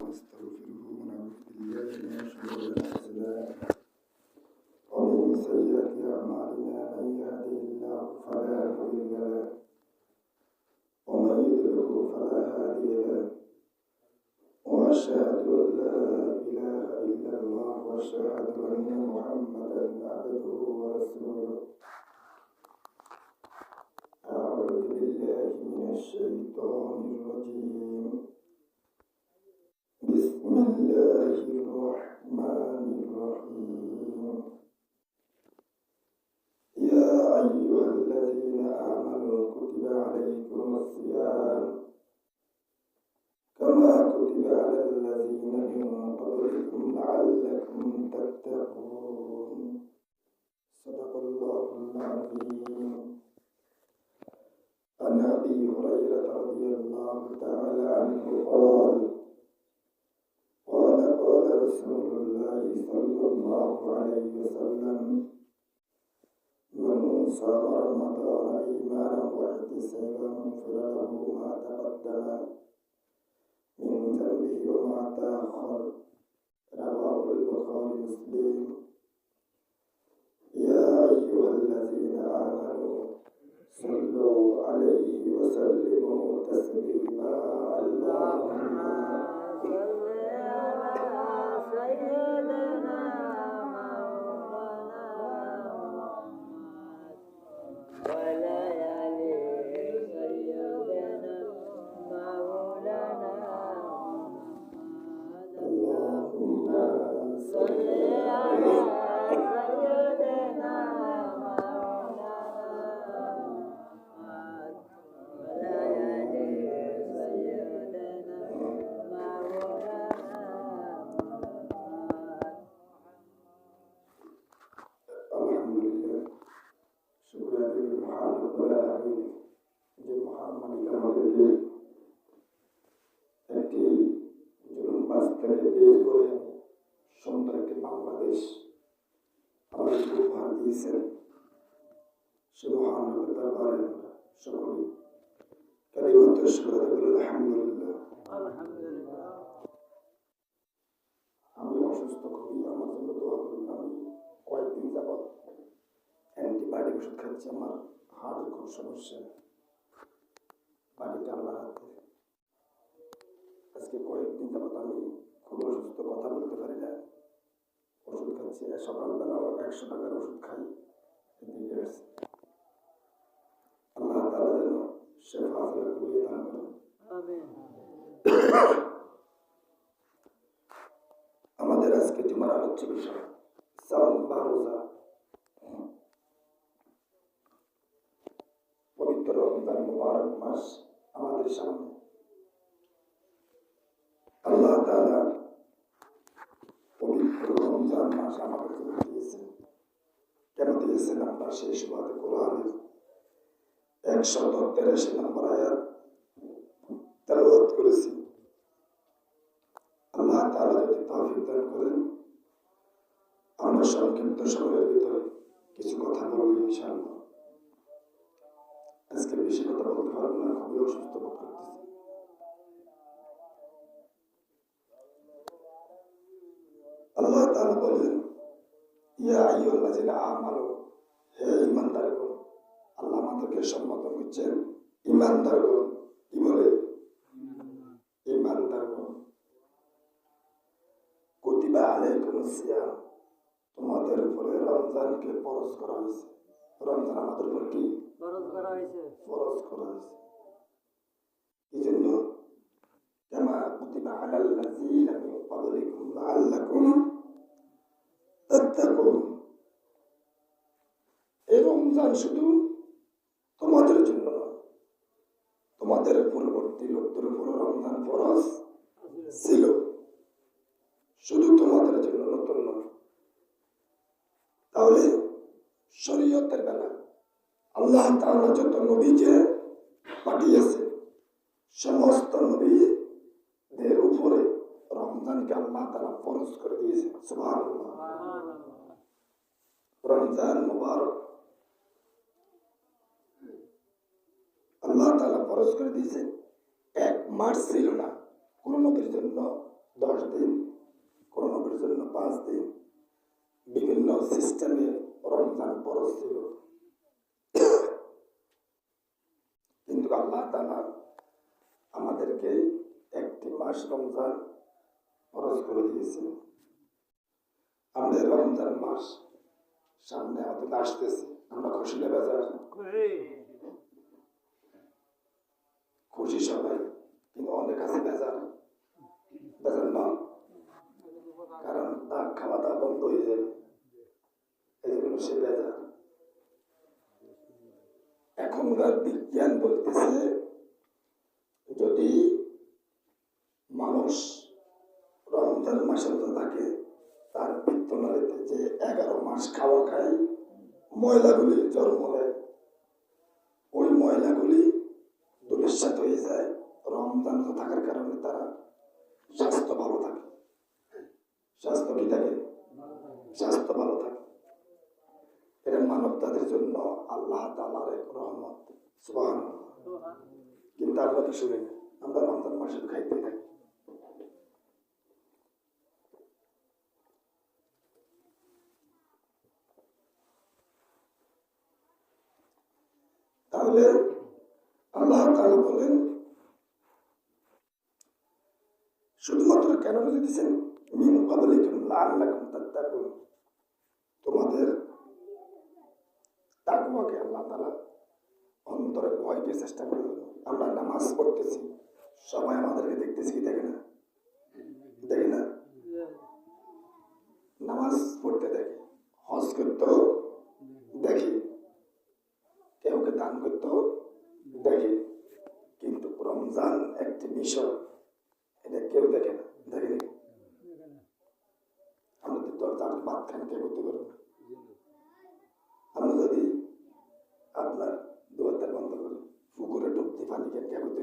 ونستغفره ونعوذ بالله من شرور أنفسنا ومن سيئات أعمالنا من يهده الله فلا مضل له ومن يضلله فلا هادي له وأشهد لعلكم تتقون. صدق الله العظيم. مسلم يا أيها الذين عليه وسلموا تسليما. আমি অসুস্থ খুবই আমার জন্য দোয়া করুন আমি কয়েকদিন যাবৎ অ্যান্টিবায়োটিক ওষুধ খাচ্ছি আমার হার্টের খুব সমস্যা বাড়িটা আল্লাহ হাতে আজকে কয়েকদিন যাবৎ আমি খুব অসুস্থ কথা বলতে পারি না। ওষুধ খাচ্ছি সকালবেলা একশো টাকার ওষুধ খাই আসছে আল্লাহ তালা যেন শেফা আসলে খুলিয়ে দান করেন আমাদের আজকে তোমার আলোচ্য বিষয় বা রোজা পবিত্র মাস আমাদের সামনে। আল্লাহ তাআলা পবিত্র রমজান মাস আমাদের দিয়েছেন। কেন দিয়েছেন? আমরা সেই সুবাদে কোরআনের একশত তেরাশি নম্বর আয়াত তেলাওয়াত করেছি আল্লাহ তাআলা যদি তৌফিক দান করেন আমরা সংক্ষিপ্ত সময়ের ভিতরে কিছু কথা বলব ইনশাআল্লাহ আজকে বেশি কথা বলতে পারব না খুবই অসুস্থ বোধ করতেছি আল্লাহ তাআলা বলেন ইয়া আইয়ুহাল্লাযিনা আমানু হে ঈমানদারগণ আল্লাহ আমাদেরকে সম্বোধন করছেন ঈমানদারগণ কি বলে ঈমানদারগণ কুতিবা আলাইকুমুস সিয়াম তোমাদের উপরে রমজানকে ফরজ করা হয়েছে রমজান আমাদের উপর কি খরচ করা হয়েছে ফরজ করা হয়েছে এই জন্য كما كتب على الذين من قبلكم لعلكم تتقون এই রমজান শুধু তোমাদের জন্য নয় তোমাদের পূর্ববর্তী লোকদের উপর রমজান ফরজ ছিল আল্লাহ তাআলা যত নবীকে পাঠিয়েছে, সমস্ত নবীদের উপরে রমজানকে আল্লাহ তাআলা ফরজ করে দিয়েছে। সুবহানাল্লাহ। রমজান মুবারক আল্লাহ তাআলা ফরজ করে দিয়েছেন এক মাস ছিল না, কোন জন্য দশ দিন, কোনো জন্য পাঁচ দিন। বিভিন্ন সিস্টেমে রমজান পরশ ছিল কিন্তু আল্লাহ তালা আমাদেরকে একটি মাস রমজান ফরজ করে দিয়েছিল আমাদের রমজান মাস সামনে আমাদের আসতেছে। আমরা খুশি নেবে খুশি সবাই, কিন্তু অনেক আছে বেজার। বেজার না। কারণ তার খাওয়া দাওয়া বন্ধ হয়ে যাবে। এই জন্য সে বেজার। এখনকার বিজ্ঞান বলতেছে, যদি মানুষ রমজান মাসে রোজা থাকে, তার বৃত্তনালীতে যে এগারো মাস খাওয়া খায়, ময়লাগুলি জন্ম নেয়। ওই ময়লাগুলি দুলিশ্বাত হয়ে যায়, রমজান থাকার কারণে তারা স্বাস্থ্য ভালো থাকে। স্বাস্থ্য কি থাকে? স্বাস্থ্য ভালো থাকে। মানব তাদের জন্য আল্লাহ তালার এক রহমত। কিন্তু আমরা তো শুনি আমরা রমজান মাসে খাইতে থাকি। তাহলে আল্লাহ তাআলা বলেন, শুধুমাত্র কেন দিয়েছেন? মিন ক্বাবলিকুম লাআল্লাকুম তাত্তাকুন। তোমাদের তাকওয়াকে আল্লাহ তাআলা অন্তরে ভয়কে চেষ্টা করে আমরা নামাজ পড়তেছি, সবাই আমাদেরকে দেখতেছি, দেখে না? দেখে না? নামাজ পড়তে দেখে, হজ করতেও দেখি কেউকে দান করতেও দেখি। কিন্তু রমজান একটি বিষয় এটা কেউ দেখে না, দেখে আমাদের তার ভাত খান কে করতে পারব। আমরা যদি আপনার দুয়ারটা বন্ধ করি পুকুরে ডুবতে পানি কেন কে করতে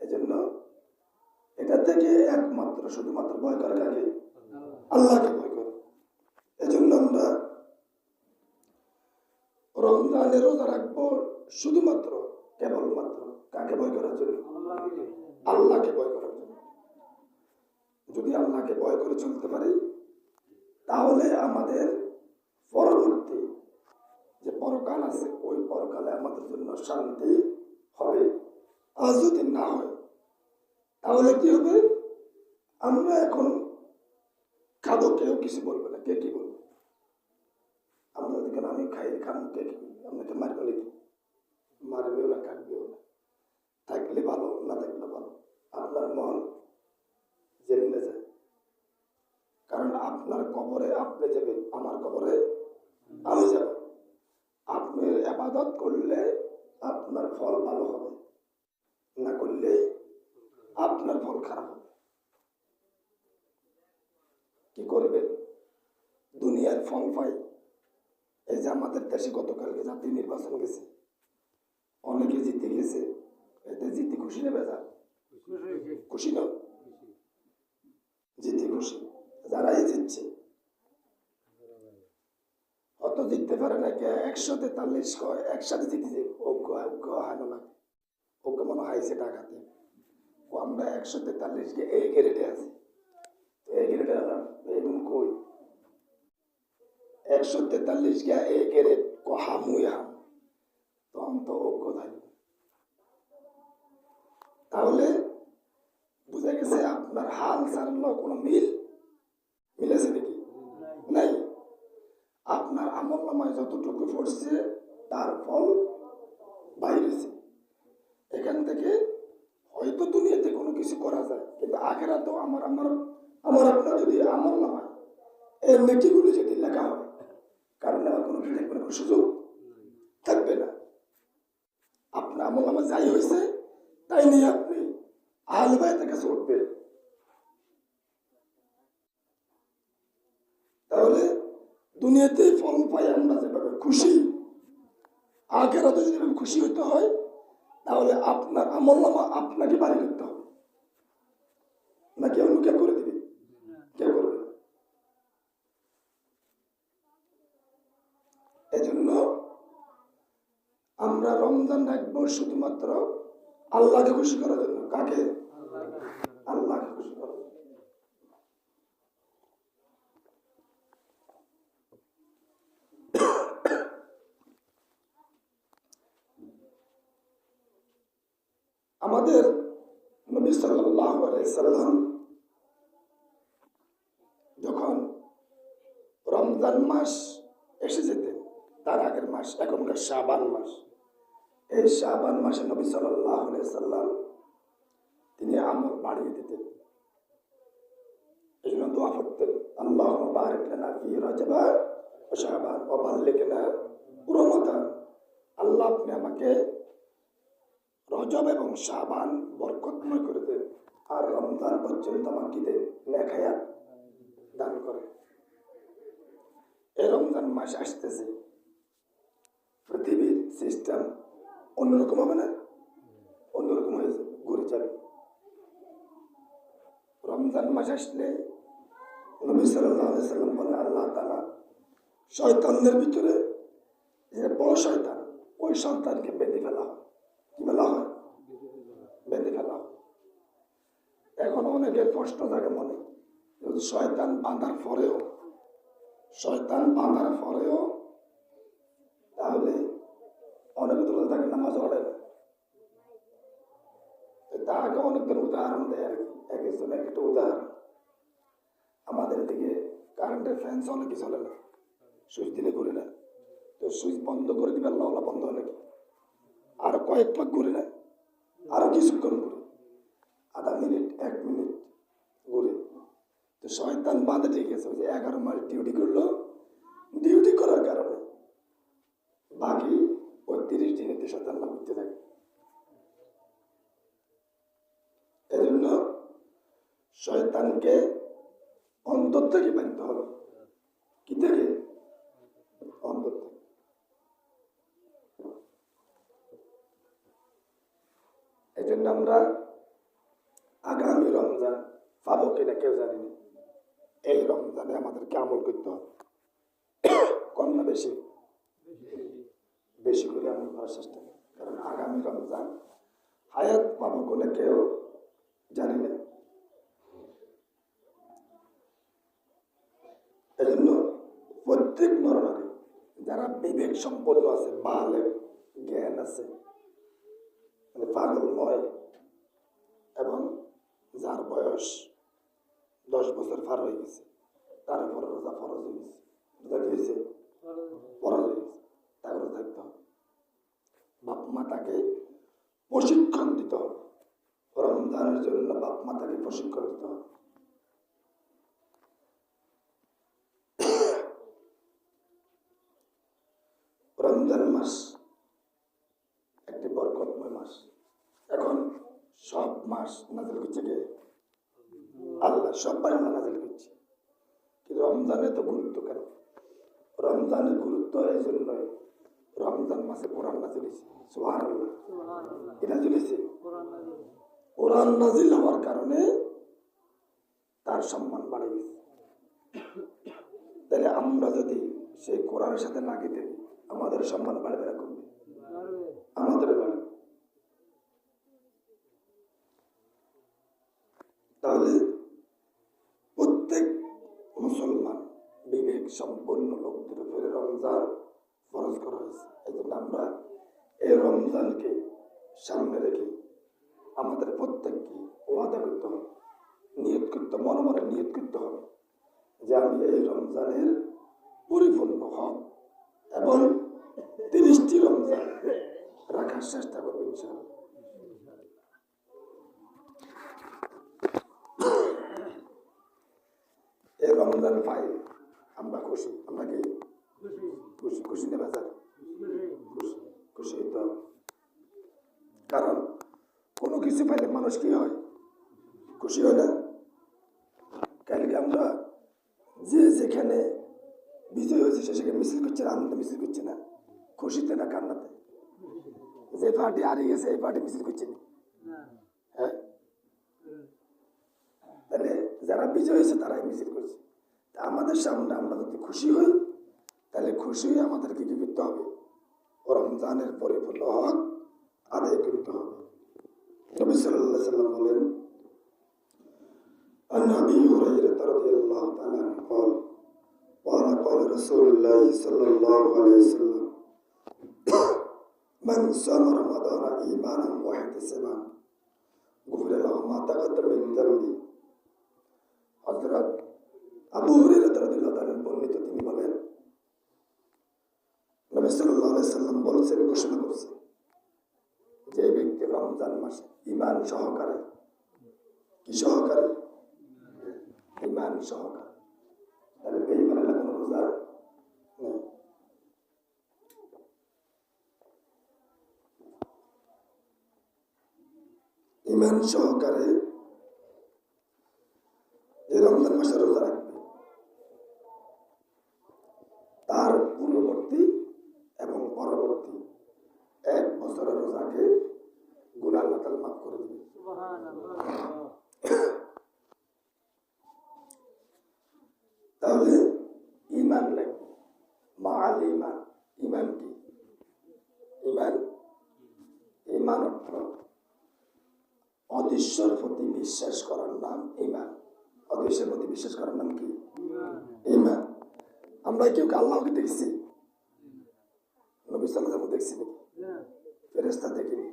এই জন্য এটা থেকে একমাত্র, শুধুমাত্র ভয় করে কাকে? আল্লাহকে ভয় করে। এই জন্য আমরা রমজানে রোজা রাখব শুধুমাত্র, কেবলমাত্র কাকে ভয় করার জন্য? আল্লাহকে ভয় করার জন্য। যদি আল্লাহকে ভয় করে চলতে পারি, তাহলে আমাদের পরবর্তী যে পরকাল আছে ওই পরকালে আমাদের জন্য শান্তি হবে। আর যদি না হয়, তাহলে কি হবে? আমরা এখন খাব কেউ কিছু বলবে না। কে কি বলবে? আমরা দেখেন আমি খাই খাম কে কি? আপনাকে মারবে নাকি মারবেও না কাটবেও না। থাকলে ভালো, না থাকলে ভালো। আপনার মন জেনে যায় কারণ আপনার কবরে আপনি যাবেন, আমার কবরে আমি যাব। আপনি আবাদত করলে আপনার ফল ভালো হবে না করলে আপনার ফল খারাপ হবে। কি করবেন দুনিয়ার ফল পাই। এই যে আমাদের দেশে গতকালকে জাতীয় নির্বাচন গেছে। অনেকে জিতে গেছে। এতে জিতে খুশি নেবে যা খুশি না? জিতে খুশি। যারাই জিতছে। জিততে পারে না কে একশো তেতাল্লিশ একসাথে জিতেছে অজ্ঞ অজ্ঞ হানো লাগে। অজ্ঞ মনে হাইছে টাকাতে ও আমরা একশো তেতাল্লিশ কে এই গ্রেডে আছি। এই গ্রেডে এরকম কই? একশো তেতাল্লিশ কে এই গ্রেড ক হামুই হাম। তখন তো অজ্ঞ থাকবে তাহলে বুঝা গেছে আপনার হাল সারল কোনো মিল? মিলেছে নাকি? নাই। আপনার আমল নামায় যতটুকু পড়ছে, তার ফল বাইরেছে। এখান থেকে হয়তো দুনিয়াতে কোনো কিছু করা যায়, কিন্তু আগেরা তো আমার আমার আমার, আপনার যদি আমল নামায় এর নেকিগুলি যদি লেখা হয়, কারণ আমার কোনো থাকবে কোনো সুযোগ থাকবে না। আপনার আমল নামা যাই হয়েছে, তাই নিয়ে আপনি আহলে বাইতের কাছে উঠবেন তাহলে দুনিয়াতে ফল পাই আমরা যেভাবে খুশি আগেরাতে যদি এভাবে খুশি হতে হয়, তাহলে আপনার আমল নামা আপনাকে বাড়ি করতে হবে। নাকি অন্য কে করে দিবে? কে করবে না। এজন্য আমরা রমজান রাখব শুধুমাত্র আল্লাহকে খুশি করার জন্য। কাকে আল্লাহকে আমাদের নবী আলাইহি সাল্লাম যখন রমজান মাস এসে যেতেন তার আগের মাস, এখনকার শাবান মাস। এই শাবান মাসে নবী সাল্লাল্লাহু সাল্লাম তিনি আমল বাড়িয়ে দিতেন। এই জন্য দোয়া করতেন, আল্লাহ বারিক লানা ফি রাজবা শাবান ওয়া বাল্লিগনা আল্লাহ আপনি আমাকে রজব এবং শাবান বরকতময় করে দেন আর রমজান পর্যন্ত আমাকে লেখায়াত দান করে। এই রমজান মাস আসতেছে। পৃথিবীর সিস্টেম অন্যরকম হবে না? অন্যরকম হয়ে ঘুরে যাবে। রমজান মাস আসলে নবী সাল্লাম বলে আল্লাহ তালা শয়তানদের ভিতরে যে বড় শয়তান, ওই সন্তানকে বেঁধে ফেলা হয় কি বলা হয় বেঁধে ফেলা হয় এখন প্রশ্ন থাকে মনে। শয়তান বাঁধার পরেও, শয়তান বাঁধার পরেও, তাহলে অনেক দূরে থাকে নামাজ পড়ে। তাকে অনেকজন উদাহরণ দেয়। কি এক একজন একটা উদাহরণ। আমাদের দিকে কারেন্টের ফ্যান চলে কি চলে না? সুইচ দিলে ঘুরে না। তো সুইচ বন্ধ করে দিবে, আল্লাহ বন্ধ হয় নাকি আর কয়েক পাক ঘুরে না আরও কিছুক্ষণ ঘুরে। আধা মিনিট, এক মিনিট। ঘুরে। তো শয়তান বাঁধে ঠিক আছে? ওই যে এগারো মাস ডিউটি করল ডিউটি করার কারণে বাকি ওই তিরিশ দিনেতে শয়তান লাভ করতে থাকে এজন্য শয়তানকে অন্তর থেকে বাঁধতে হবে কি থেকে অন্তর থেকে এই জন্য আমরা আগামী রমজান পাবো কিনা কেউ জানি না এই রমজানে আমাদেরকে আমল করতে হবে। কম না বেশি? বেশি করে আমল করার চেষ্টা করি। কারণ আগামী রমজান হায়াত পাবো কোনে কেউ জানি না। এজন্য প্রত্যেক নরনারী, যারা বিবেক সম্পন্ন আছে বালে জ্ঞান আছে মানে পাগল নয়, এবং যার বয়স দশ বছর পার হয়ে গেছে, তার কি হয়েছে। হয়ে থাকতে হবে। বাপ মা তাকে প্রশিক্ষণ জন্য বাপ মা তাকে প্রশিক্ষণ রমজান মাস একটি বরকতময় মাস। এখন সব মাস নাজিল করছে আল্লাহ। সববার আমরা নাজিল কিন্তু রমজানের তো গুরুত্ব কেন? রমজানের গুরুত্ব এই জন্যই রমজান মাসে কোরআন নাজিল হয়েছে। সোহার এটা চলেছে কোরআন নাজিল হওয়ার কারণে তার সম্মান বাড়ে গেছে। তাহলে আমরা যদি সেই কোরআনের সাথে থাকি আমাদের সম্মান বাড়বে না কমবে আমাদের বাড়বে তাহলে প্রত্যেক মুসলমান বিবেক সম্পন্ন লোকদের উপরে রমজান ফরজ করা হয়েছে। এই জন্য আমরা এই রমজানকে সামনে রেখে আমাদের প্রত্যেককে ওয়াদা করতে হবে, নিয়ত করতে, মনে মনে নিয়ত করতে হবে যে আমি এই রমজানের পরিপূর্ণ হক এবং তিরিশটি রমজান রাখার চেষ্টা করব ইনশাআল্লাহ। এই রমজান পাই আমরা খুশি, আমরা কি খুশি? খুশি নেবে স্যার খুশি খুশি হবে কারণ কোনো কিছু পাইলে মানুষ কি হয়? খুশি হয় না। কালকে আমরা যে যেখানে বিজয় হয়েছে, সে সেখানে মিছিল করছে না আনন্দ মিছিল করছে না। খুশিতে না কান্নাতে? যে পার্টি হারিয়ে গেছে, এই পার্টি মিছিল করছে না। হ্যাঁ? তাহলে যারা বিজয় হয়েছে, তারাই মিছিল করছে। তা আমাদের সামনে আমরা যদি খুশি হই তাহলে খুশি হয়ে আমাদেরকে কি করতে হবে রমজানের পরিপূর্ণ হক আদায় করতে হবে নবী সাল্লাল্লাহু আলাইহি সাল্লাম বলেন عن ابي هريره رضي الله تعالى عنه قال قال قال رسول الله صلى الله عليه وسلم من صام رمضان ايمانا واحتسابا মা তাকাদ্দাম মিন যামবি হযরত ইমান সহকারে। কি সহকারে? ইমান সহকারে। ইমান সহকারে যে রমজান মাসে রোজা রাখবে তার পূর্ববর্তী এবং পরবর্তী এক বছরের রোজাকে গুণ আল্লাহ তাআলা মাফ করে দিবে তাহলে ইমান লাগবে মাল ইমান ইমান কি ইমান ইমান অর্থ অদৃশ্যর প্রতি বিশ্বাস করার নাম ইমান। অদৃশ্যের প্রতি বিশ্বাস করার নাম কি? ইমান। আমরা কেউ কি আল্লাহকে দেখছি? নবী সাল্লাম দেখছি ফেরেস্তা দেখিনি।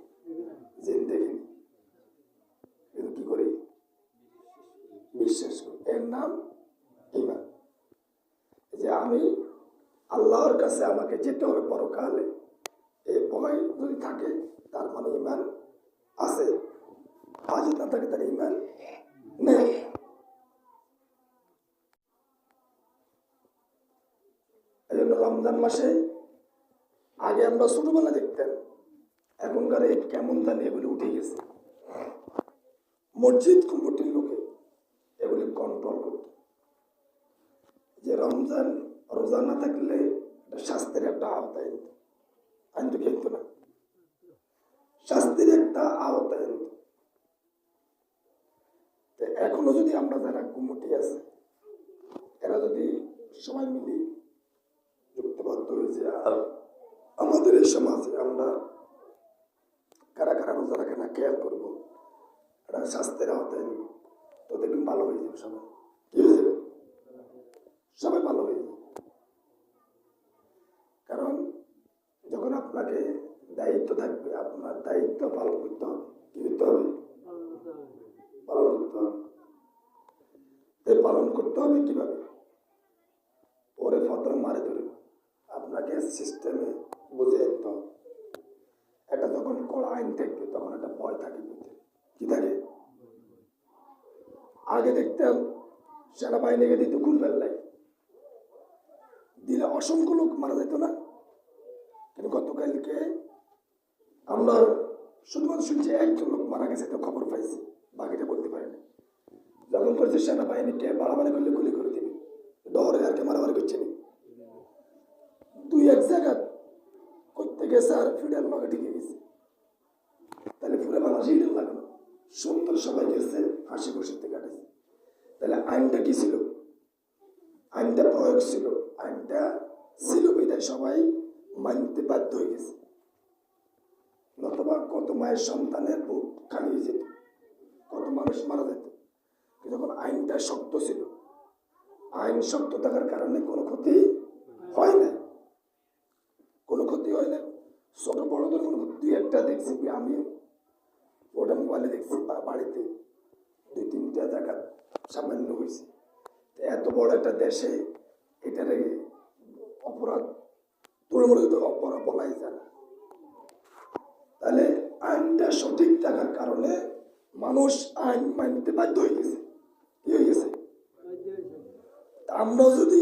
জিন দেখিনি। কিন্তু কি করি? বিশ্বাস করি। এর নাম ইমান। যে আমি আল্লাহর কাছে আমাকে যেতে হবে পরকালে এই ভয় যদি থাকে তার মানে ইমান আছে। যদি না থাকে তার ইমান নেই এই জন্য রমজান মাসে আগে আমরা ছোটবেলা দেখতেন এখনকার এই কেমন জানি এগুলি উঠে গেছে। মসজিদ কমিটির লোকে এগুলি কন্ট্রোল করত। যে রমজান রোজা না থাকলে শাস্তির একটা আওতায় আনত। কিন্তু না। শাস্তির একটা আওতায় এখনও যদি আমরা যারা কমিটি আছে, এরা যদি সবাই মিলে যুক্তবদ্ধ হয়েছে আর আমাদের এই সমাজে আমরা কারা কারা রোজা রাখে না, খেয়াল করব স্বাস্থ্যের আওতায় নিব তো দেখবেন ভালো হয়ে যাবে সবাই। কি হয়ে যাবে? সবাই ভালো হয়ে যাবে। কারণ যখন আপনাকে দায়িত্ব থাকবে, আপনার দায়িত্ব পালন করতে হবে, কি করতে হবে? পালন করতে হবে। এই পালন করতে হবে কীভাবে? ওরে ফতর মারে ধরে আপনাকে সিস্টেমে বুঝে যেতে হবে। একটা যখন কড়া আইন থাকবে, তখন একটা ভয় থাকে কি থাকে? আগে দেখতাম, সেনাবাহিনীকে দিত খুন ফেললাই দিলে অসংখ্য লোক মারা যেত না? কিন্তু গতকালকে আমরা শুধুমাত্র শুনছি, একজন লোক মারা গেছে, তো খবর পাইছি। বাকিটা বলতে পারিনি যখন করছে সেনাবাহিনীকে বাড়াবাড়ি করলে গুলি করে দিবে। ডরে আর কে মারামারি করছে না। দুই এক জায়গা করতে গেছে আর লগে ঢেকে গেছে। তাহলে পুরো বাংলাদেশ লাগানো সুন্দর সবাই গেছে, হাসি খুশিতে কাটেছে। তাহলে আইনটা কি ছিল? আইনটা প্রয়োগ ছিল। আইনটা ছিল বিদায় সবাই মানতে বাধ্য হয়ে গেছে। নতবা কত মায়ের সন্তানের কত মানুষ মারা যেত। যখন আইনটা শক্ত ছিল, আইন শক্ত থাকার কারণে কোনো ক্ষতি হয় না। কোনো ক্ষতি হয় না। ছোট বড়দের কোনো দুই একটা দেখছি কি আমি, ওটা মোবাইলে দেখছি বাড়িতে। দুই তিনটা জায়গা সামান্য হয়েছে। এত বড় একটা দেশে এটারে অপরাধ তুলমূলিত অপরাধ বলাই যায় না। তাহলে আইনটা সঠিক থাকার কারণে মানুষ আইন মানতে বাধ্য হয়ে গেছে। কি হয়ে গেছে? আমরাও যদি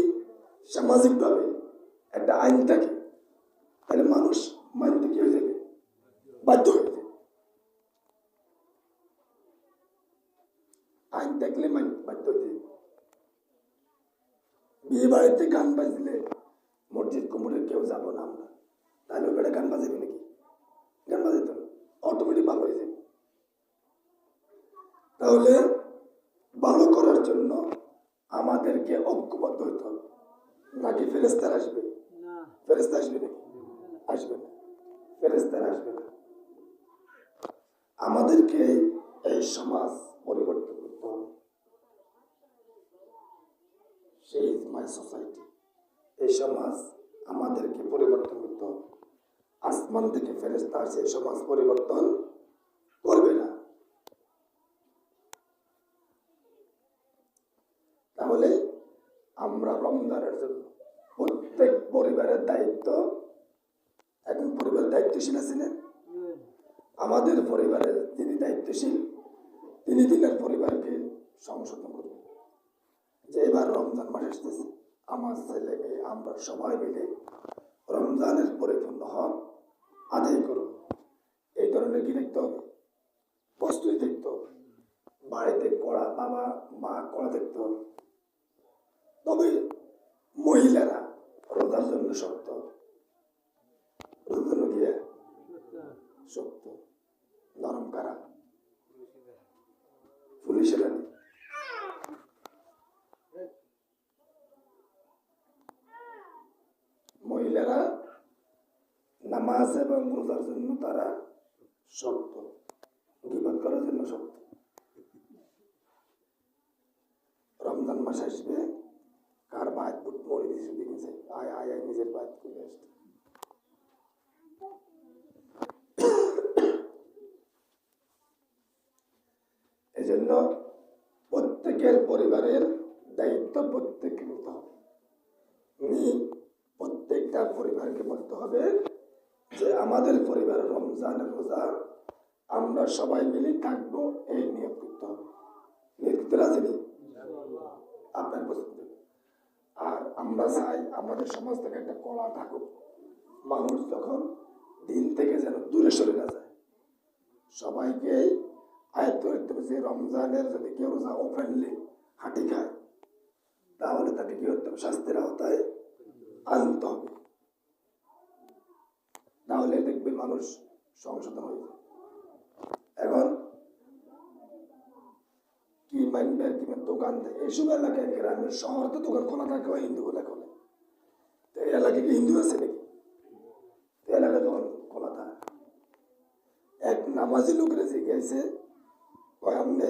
সামাজিকভাবে একটা আইন থাকে, তাহলে মানুষ মানতে কি হয়ে যাবে? বাধ্য হয়ে যাবে। আইন থাকলে মান- বাধ্য যাবে বিয়ে বাড়িতে গান বাজলে মসজিদ কুমুরের কেউ যাব না আমরা। তাহলে ওখানে গান বাজাবে নাকি গান বাজাইতো না অটোমেটিক ভালো হয়ে যাবে তাহলে ভালো করার জন্য আমাদেরকে ঐক্যবদ্ধ হতে হবে। নাকি ফেরেস্তার আসবে? ফেরেস্তা আসবে নাকি? আসবে না। ফেরেস্তার আসবে না। আমাদেরকে এই সমাজ পরিবর্তন করতে হবে। সেই মাই সোসাইটি এই সমাজ আমাদেরকে পরিবর্তন করতে হবে। আসমান থেকে ফেরেস্তা আসে এই সমাজ পরিবর্তন করবে না দায়িত্ব একজন পরিবার দায়িত্বশীল আছিলেন আমাদের পরিবারের তিনি দায়িত্বশীল, তিনি দিনের পরিবারকে সংশোধন করবেন। যে এবার রমজান মাস আসতেছে, আমার ছেলে মেয়ে, আমরা সবাই মিলে রমজানের পরিপূর্ণ হক আদায় করব। এই ধরনের কি দেখতে হবে? প্রস্তুতি দেখতে বাড়িতে কড়া বাবা, মা কড়া দেখতে হবে। তবে মহিলারা রোজার জন্য শক্ত রোজার গিয়ে শক্ত নরম কারা। পুলিশেরা মহিলারা নামাজ এবং রোজার জন্য তারা শক্ত। গিবাদ করার জন্য শক্ত। রমজান মাস আসবে, কার বাদ বুট মরে দিয়েছে দেখেছে আয় আয় আয়, নিজের বাদ করে আসতে এজন্য প্রত্যেকের পরিবারের দায়িত্ব প্রত্যেককে নিতে হবে নিয়ে প্রত্যেকটা পরিবারকে বলতে হবে যে আমাদের পরিবারের রমজানের রোজা আমরা সবাই মিলে থাকব, এই রাজি আপনার আর আমরা চাই আমাদের সমাজ থেকে একটা কলা থাকুক। মানুষ যখন দিন থেকে যেন দূরে সরে না যায়। সবাইকে আয়ত্ত করতে হবে রমজানের যদি কেউ রোজা ওপেনলি হাঁটি খায়, তাহলে তাকে কি করতে হবে? শাস্তির আওতায় আনতে হবে। তাহলে দেখবে মানুষ সংশোধন হয়ে এখন কি কি দোকান এইসব এলাকায় গ্রামের শহর তো দোকান খোলা থাকে হিন্দু খোলে। তো এই এলাকায় কি হিন্দু আছে নাকি? দোকান খোলা থাকে। এক নামাজি লোকের জিজ্ঞাসে কয়, আপনি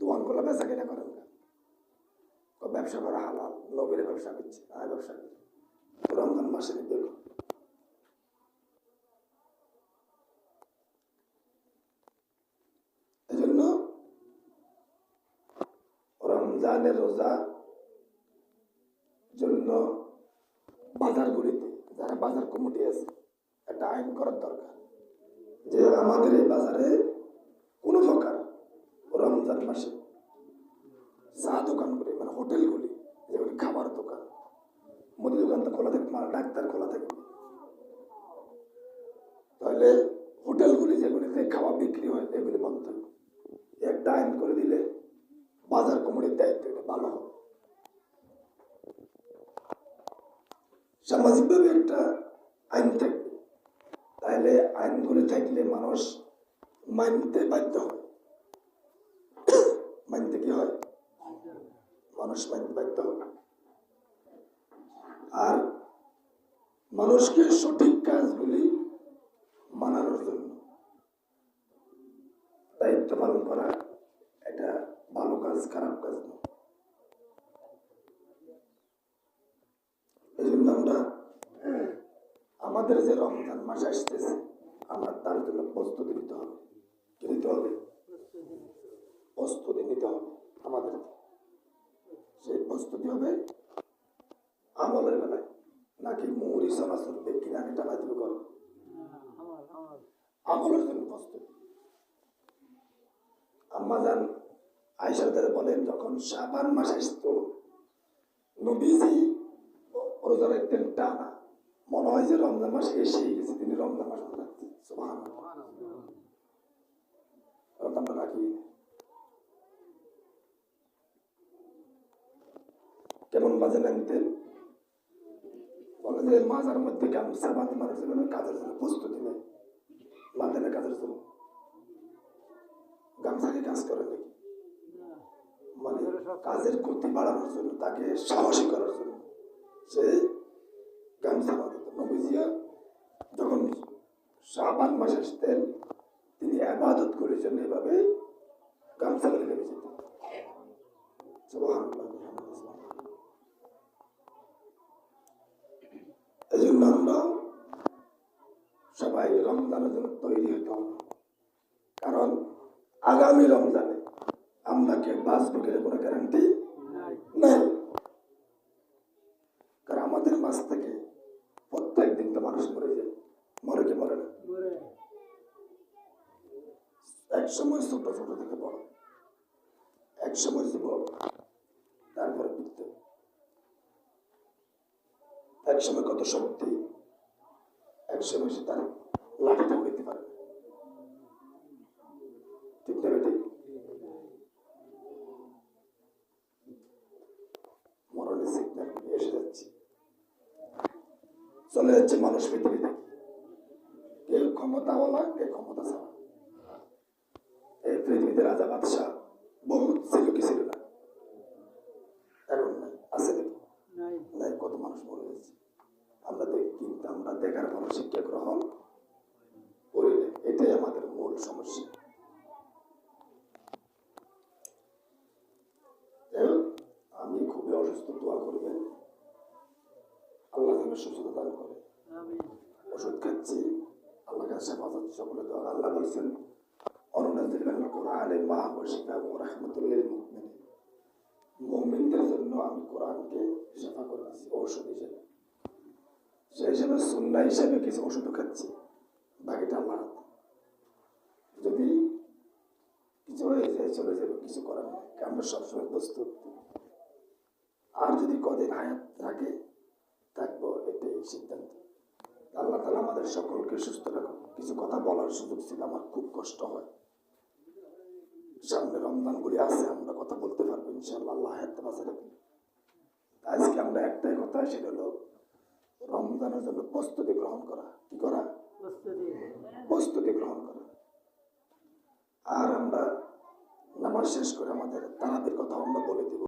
দোকান খোলা বেচা কেনা করেন ব্যবসা করা হালাল। নবীরে ব্যবসা করছে আর ব্যবসা করি রমজান মাসে দেখো এজন্য রমজানের রোজা জন্য বাজারগুলিতে যারা বাজার কমিটি আছে, একটা আইন করার দরকার যে আমাদের এই বাজারে কোনো প্রকার রমজান মাসে চা দোকানগুলি মানে হোটেলগুলি যেগুলি খাবার দোকান, মুদি দোকান তো খোলা থাকবে মানে ডাক্তার খোলা থাকবে তাহলে হোটেলগুলি যেগুলিতে খাওয়া বিক্রি হয়, এগুলি বন্ধ। থাকবে একটা আইন করে দিলে বাজার কমিটির দায়িত্ব এটা ভালো হবে। সামাজিকভাবে একটা আইন থাকবে তাহলে আইনগুলি থাকলে মানুষ মানতে বাধ্য হয়। মানতে কি হয়? মানুষ মানতে বাধ্য হবে আর মানুষকে সঠিক কাজগুলি মানানোর জন্য দায়িত্ব পালন করা এটা ভালো কাজ, খারাপ কাজ না এই জন্য আমরা আমাদের যে রমজান মাস আসতেছে, আমরা তার জন্য প্রস্তুতি নিতে হবে। কি নিতে হবে? প্রস্তুতি নিতে হবে আমাদের। সেই প্রস্তুতি হবে আমলের বেলায়। নাকি মুড়ি সমাসুর ব্যক্তি নাকি টাকা দিবে করো। আমলের জন্য প্রস্তুতি। আম্মাজান আয়সার দাদা বলেন, যখন শাবান মাস আসতো, নবীজি রোজা রাখতেন টানা মনে হয় যে রমজান মাস এসেই গেছে, তিনি রমজান মাস মাস রাখি কেমন বাজে নামতেন বলে যে মাজার মধ্যে গামছা বাঁধে মানুষের জন্য, কাজের জন্য প্রস্তুতি নেই। বাঁধে না কাজের জন্য। গামছাকে কাজ করে নাকি? মানে কাজের গতি বাড়ানোর জন্য, তাকে সাহসী করার জন্য। সে গামছা বাঁধত নবীজিয়া যখন শাবান মাস আসতেন তিনি আবাদত করার জন্য এভাবে গামছা করে নেমে যেতেন। সবাই রমজানের জন্য তৈরি হতে হবে। কারণ আগামী রমজানে আমরা কে বাঁচবো কিনা কোনো গ্যারান্টি নাই কারণ আমাদের মাছ থেকে প্রত্যেক সময় ছোট ছোট থেকে বড়। এক সময় যুবক তারপরে এক সময় কত শক্তি, এক সময় সে তার লাঠিটা উড়িতে পারে। এসে যাচ্ছে। চলে যাচ্ছে মানুষ পৃথিবী থেকে কেউ ক্ষমতাওয়ালা কেউ ক্ষমতা ছাড়া এই পৃথিবীতে রাজা বাদশাহ বহুত ছিল কি ছিল না এখন নাই আছে নাকি নাই কত মানুষ মরে গেছে আমরা দেখি কিন্তু আমরা দেখার পর শিক্ষা গ্রহণ করি না। এটাই আমাদের মূল সমস্যা যাই হোক, আমি খুবই অসুস্থ দোয়া করবেন আল্লাহ যেন সুস্থতা দান করে ওষুধ খাচ্ছি আল্লাহ দোয়া আল্লাহ বলছেন অনুনাজিল মিনাল কোরআনে মা ওয়া শিফা ওয়া রাহমাতুল লিল মুমিনিন। মুমিনদের জন্য আমি কোরআনকে শেফা করে দিচ্ছি ঔষধ হিসেবে। সেই হিসেবে সুন্না হিসেবে কিছু ওষুধও খাচ্ছি, বাকিটা আল্লাহ হাতে। যদি কিছু হয়ে যায়, চলে যাবে, কিছু করার নেই আমরা সবসময় প্রস্তুত। আর যদি কদিন হায়াত থাকে, থাকব, এটাই সিদ্ধান্ত। আল্লাহ তালা আমাদের সকলকে সুস্থ রাখুন কিছু কথা বলার সুযোগ ছিল আমার খুব কষ্ট হয়। সামনে রমজানগুলি আছে আমরা কথা বলতে পারব ইনশাল্লাহ আল্লাহ বাঁচা আজকে আমরা একটাই কথা সেটা হলো রমজানের জন্য প্রস্তুতি গ্রহণ করা। কি করা? প্রস্তুতি গ্রহণ করা। আর আমরা নামাজ শেষ করে আমাদের তারাবির কথা আমরা বলে দিব।